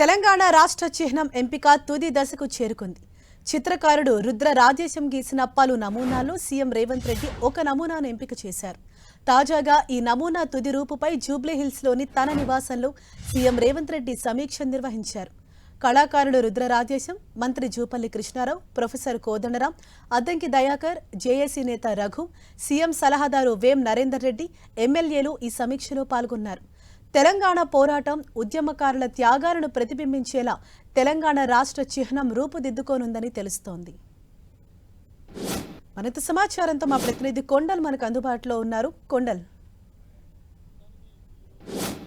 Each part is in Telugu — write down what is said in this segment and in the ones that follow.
తెలంగాణ రాష్ట్ర చిహ్నం ఎంపిక తుది దశకు చేరుకుంది. చిత్రకారుడు రుద్ర రాజేశం గీసిన పలు నమూనాలు సీఎం రేవంత్ రెడ్డి ఒక నమూనాను ఎంపిక చేశారు. తాజాగా ఈ నమూనా తుది రూపుపై జూబ్లీహిల్స్లోని తన నివాసంలో సీఎం రేవంత్ రెడ్డి సమీక్ష నిర్వహించారు. కళాకారుడు రుద్ర రాజేశం మంత్రి జూపల్లి కృష్ణారావు ప్రొఫెసర్ కోదండరాం అద్దంకి దయాకర్ జేఏసీ నేత రఘు సీఎం సలహాదారు వేం నరేందర్ రెడ్డి ఎమ్మెల్యేలు ఈ సమీక్షలో పాల్గొన్నారు. తెలంగాణ పోరాటం ఉద్యమకారుల త్యాగాలను ప్రతిబింబించేలా తెలంగాణ రాష్ట్ర చిహ్నం రూపుదిద్దుకోనుందని తెలుస్తోంది. మరింత సమాచారంతో మా ప్రతినిధి కొండల్ మనకు అందుబాటులో ఉన్నారు. కొండల్.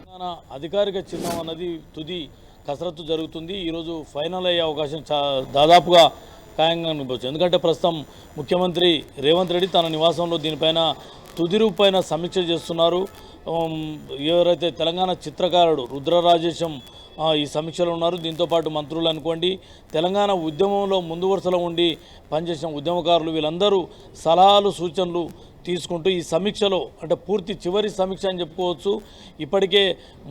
తెలంగాణ అధికారిక చిహ్నం అన్నది తుది కసరత్తు జరుగుతుంది. ఈరోజు ఫైనల్ అయ్యే అవకాశం దాదాపుగా ఖాయంగా అనిపించవచ్చు ఎందుకంటే ప్రస్తుతం ముఖ్యమంత్రి రేవంత్ రెడ్డి తన నివాసంలో దీనిపైన తుది రూపు పైన సమీక్ష చేస్తున్నారు. ఎవరైతే తెలంగాణ చిత్రకారుడు రుద్రరాజేశం ఈ సమీక్షలో ఉన్నారు. దీంతోపాటు మంత్రులు అనుకోండి తెలంగాణ ఉద్యమంలో ముందు వరుసలో ఉండి పనిచేసిన ఉద్యమకారులు వీళ్ళందరూ సలహాలు సూచనలు తీసుకుంటూ ఈ సమీక్షలో అంటే పూర్తి చివరి సమీక్ష అని చెప్పుకోవచ్చు. ఇప్పటికే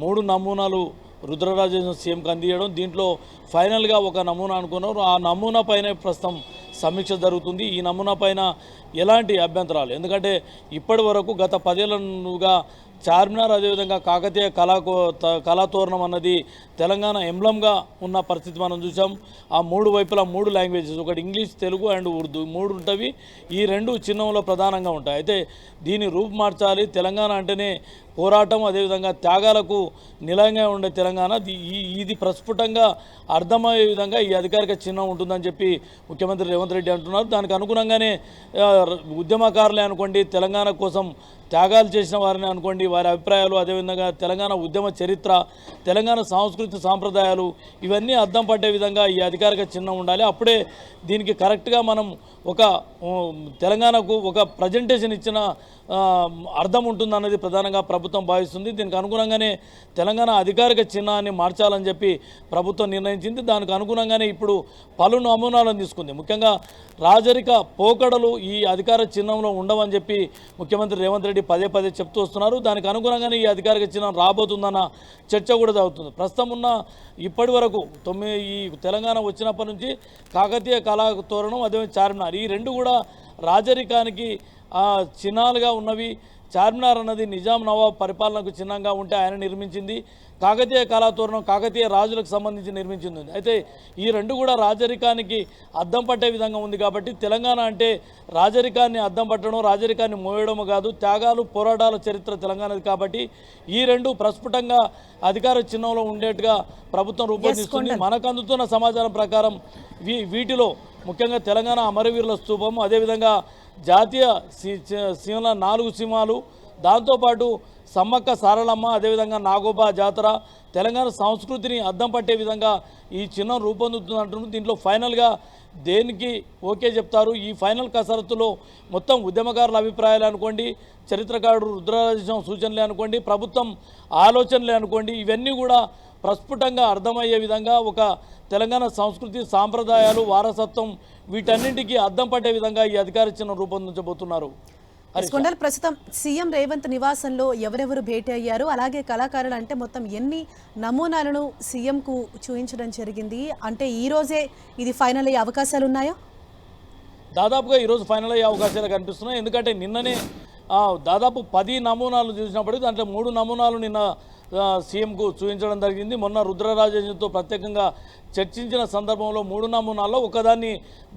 మూడు నమూనాలు రుద్రరాజేశం సీఎంకి అందియడం. దీంట్లో ఫైనల్గా ఒక నమూనా అనుకున్నారు. ఆ నమూనా పైన ప్రస్తుతం సమీక్ష జరుగుతుంది. ఈ నమూనా పైన ఎలాంటి అభ్యంతరాలు? ఎందుకంటే ఇప్పటి వరకు గత పదేళ్ళనుగా చార్మినార్ అదేవిధంగా కాకతీయ కళా కళాతోరణం అన్నది తెలంగాణ ఎంబ్లంగా ఉన్న పరిస్థితి మనం చూసాం. ఆ మూడు వైపులా మూడు లాంగ్వేజెస్ ఒకటి ఇంగ్లీష్ తెలుగు అండ్ ఉర్దూ మూడు ఉంటవి ఈ రెండు చిహ్నంలో ప్రధానంగా ఉంటాయి. అయితే దీన్ని రూపు మార్చాలి. తెలంగాణ అంటేనే పోరాటం అదేవిధంగా త్యాగాలకు నిలయంగా ఉండే తెలంగాణ. ఇది ప్రస్ఫుటంగా అర్థమయ్యే విధంగా ఈ అధికారిక చిహ్నం ఉంటుందని చెప్పి ముఖ్యమంత్రి రేవంత్ రెడ్డి అంటున్నారు. దానికి అనుగుణంగానే ఉద్యమకారులే అనుకోండి తెలంగాణ కోసం త్యాగాలు చేసిన వారిని అనుకోండి వారి అభిప్రాయాలు అదేవిధంగా తెలంగాణ ఉద్యమ చరిత్ర తెలంగాణ సాంస్కృతిక సాంప్రదాయాలు ఇవన్నీ అర్థం పట్టే విధంగా ఈ అధికారిక చిహ్నం ఉండాలి. అప్పుడే దీనికి కరెక్ట్గా మనం ఒక తెలంగాణకు ఒక ప్రజెంటేషన్ ఇచ్చిన అర్థం అర్థం ఉంటుందన్నది ప్రధానంగా ప్రభుత్వం భావిస్తుంది. దీనికి అనుగుణంగానే తెలంగాణ అధికారిక చిహ్నాన్ని మార్చాలని చెప్పి ప్రభుత్వం నిర్ణయించింది. దానికి అనుగుణంగానే ఇప్పుడు పలు నమూనాలను తీసుకుంది. ముఖ్యంగా రాజరిక పోకడలు ఈ అధికార చిహ్నంలో ఉండవని చెప్పి ముఖ్యమంత్రి రేవంత్ రెడ్డి పదే పదే చెప్తూ వస్తున్నారు. దానికి అనుగుణంగానే ఈ అధికారిక చిహ్నం రాబోతుందన్న చర్చ కూడా జరుగుతుంది. ప్రస్తుతం ఉన్న ఇప్పటి వరకు తొమ్మిది ఈ తెలంగాణ వచ్చినప్పటి నుంచి కాకతీయ కళా తోరణం అదే చార్మినార్ ఈ రెండు కూడా రాజరికానికి ఆ, చిహ్నాలుగా ఉన్నవి. చార్మినార్ అన్నది నిజాం నవాబ్ పరిపాలనకు చిహ్నంగా ఉంటే ఆయన నిర్మించింది. కాకతీయ కళాతోరణం కాకతీయ రాజులకు సంబంధించి నిర్మించింది అయితే ఈ రెండు కూడా రాజరికానికి అద్దం పట్టే విధంగా ఉంది కాబట్టి తెలంగాణ అంటే రాజరికాన్ని అద్దం పట్టడం రాజరికాన్ని మోయడం కాదు త్యాగాలు పోరాటాల చరిత్ర తెలంగాణది కాబట్టి ఈ రెండు ప్రస్ఫుటంగా అధికార చిహ్నంలో ఉండేట్టుగా ప్రభుత్వం రూపొందిస్తుంది. మనకు అందుతున్న సమాచారం ప్రకారం వీ వీటిలో ముఖ్యంగా తెలంగాణ అమరవీరుల స్తూపం అదేవిధంగా జాతీయ సి- చి- నాలుగు సింహాలు దాంతోపాటు సమ్మక్క సారలమ్మ అదేవిధంగా నాగోబా జాతర తెలంగాణ సంస్కృతిని అద్దం పట్టే విధంగా ఈ చిహ్నం రూపొందుతుంది అంటున్నారు దీంట్లో ఫైనల్గా దేనికి ఓకే చెప్తారు? ఈ ఫైనల్ కసరత్తులో మొత్తం ఉద్యమకారుల అభిప్రాయాలు అనుకోండి చరిత్రకారుడు రుద్రరాజం సూచనలే అనుకోండి ప్రభుత్వం ఆలోచనలే అనుకోండి ఇవన్నీ కూడా ప్రస్ఫుటంగా అర్థమయ్యే విధంగా ఒక తెలంగాణ సంస్కృతి సాంప్రదాయాలు వారసత్వం వీటన్నింటికీ అద్దం పట్టే విధంగా ఈ అధికార చిహ్నం రూపొందించబోతున్నారు. కొండల్ ప్రస్తుతం సీఎం రేవంత్ నివాసంలో ఎవరెవరు భేటీ అయ్యారు? అలాగే కళాకారులు అంటే మొత్తం ఎన్ని నమూనాలను సీఎంకు చూపించడం జరిగింది? అంటే ఈ రోజే ఇది ఫైనల్ అయ్యే అవకాశాలు ఉన్నాయా? దాదాపుగా ఈరోజు ఫైనల్ అయ్యే అవకాశాలు కనిపిస్తున్నాయి. ఎందుకంటే నిన్ననే దాదాపు పది నమూనాలు చూసినప్పటికీ దాంట్లో మూడు నమూనాలు నిన్న సీఎంకు చూపించడం జరిగింది. మొన్న రుద్రరాజేంద్రతో ప్రత్యేకంగా చర్చించిన సందర్భంలో మూడు నమూనాల్లో ఒకదాన్ని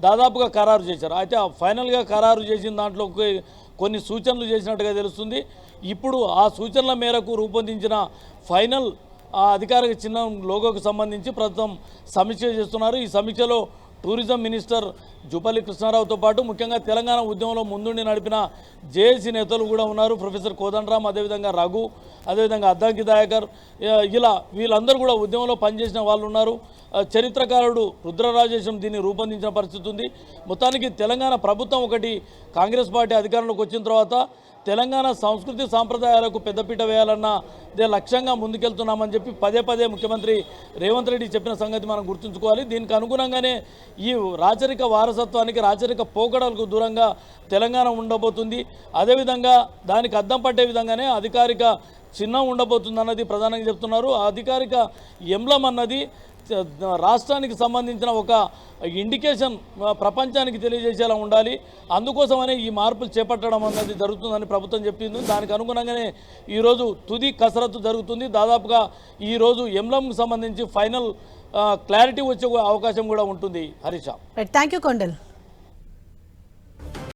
దాదాపుగా ఖరారు చేశారు. అయితే ఆ ఫైనల్గా ఖరారు చేసిన దాంట్లో కొన్ని సూచనలు చేసినట్టుగా తెలుస్తుంది. ఇప్పుడు ఆ సూచనల మేరకు రూపొందించిన ఫైనల్ అధికారిక చిహ్నం లోగోకు సంబంధించి ప్రస్తుతం సమీక్ష చేస్తున్నారు. ఈ సమీక్షలో టూరిజం మినిస్టర్ జుపల్లి కృష్ణారావుతో పాటు ముఖ్యంగా తెలంగాణ ఉద్యమంలో ముందుండి నడిపిన జేఏసీ నేతలు కూడా ఉన్నారు. ప్రొఫెసర్ కోదండరామ్ అదేవిధంగా రఘు అదేవిధంగా అద్దంకి దయాకర్ ఇలా వీళ్ళందరూ కూడా ఉద్యమంలో పనిచేసిన వాళ్ళు ఉన్నారు. చరిత్రకారుడు రుద్రరాజేశం దీన్ని రూపొందించిన పరిస్థితి ఉంది. మొత్తానికి తెలంగాణ ప్రభుత్వం ఒకటి కాంగ్రెస్ పార్టీ అధికారంలోకి వచ్చిన తర్వాత తెలంగాణ సంస్కృతి సాంప్రదాయాలకు పెద్దపీట వేయాలన్న ఇదే లక్ష్యంగా ముందుకెళ్తున్నామని చెప్పి పదే పదే ముఖ్యమంత్రి రేవంత్ రెడ్డి చెప్పిన సంగతి మనం గుర్తుంచుకోవాలి. దీనికి అనుగుణంగానే ఈ రాచరిక వారసత్వానికి రాచరిక పోకడలకు దూరంగా తెలంగాణ ఉండబోతుంది. అదేవిధంగా దానికి అద్దం పట్టే విధంగానే అధికారిక చిన్న ఉండబోతుంది అన్నది ప్రధానంగా చెప్తున్నారు. అధికారిక ఎంలం అన్నది రాష్ట్రానికి సంబంధించిన ఒక ఇండికేషన్ ప్రపంచానికి తెలియజేసేలా ఉండాలి. అందుకోసమనే ఈ మార్పులు చేపట్టడం అన్నది జరుగుతుందని ప్రభుత్వం చెప్పింది దానికి అనుగుణంగానే ఈరోజు తుది కసరత్తు జరుగుతుంది. దాదాపుగా ఈరోజు ఎంబ్లంకి సంబంధించి ఫైనల్ క్లారిటీ వచ్చే అవకాశం కూడా ఉంటుంది. Harisha thank you Kondal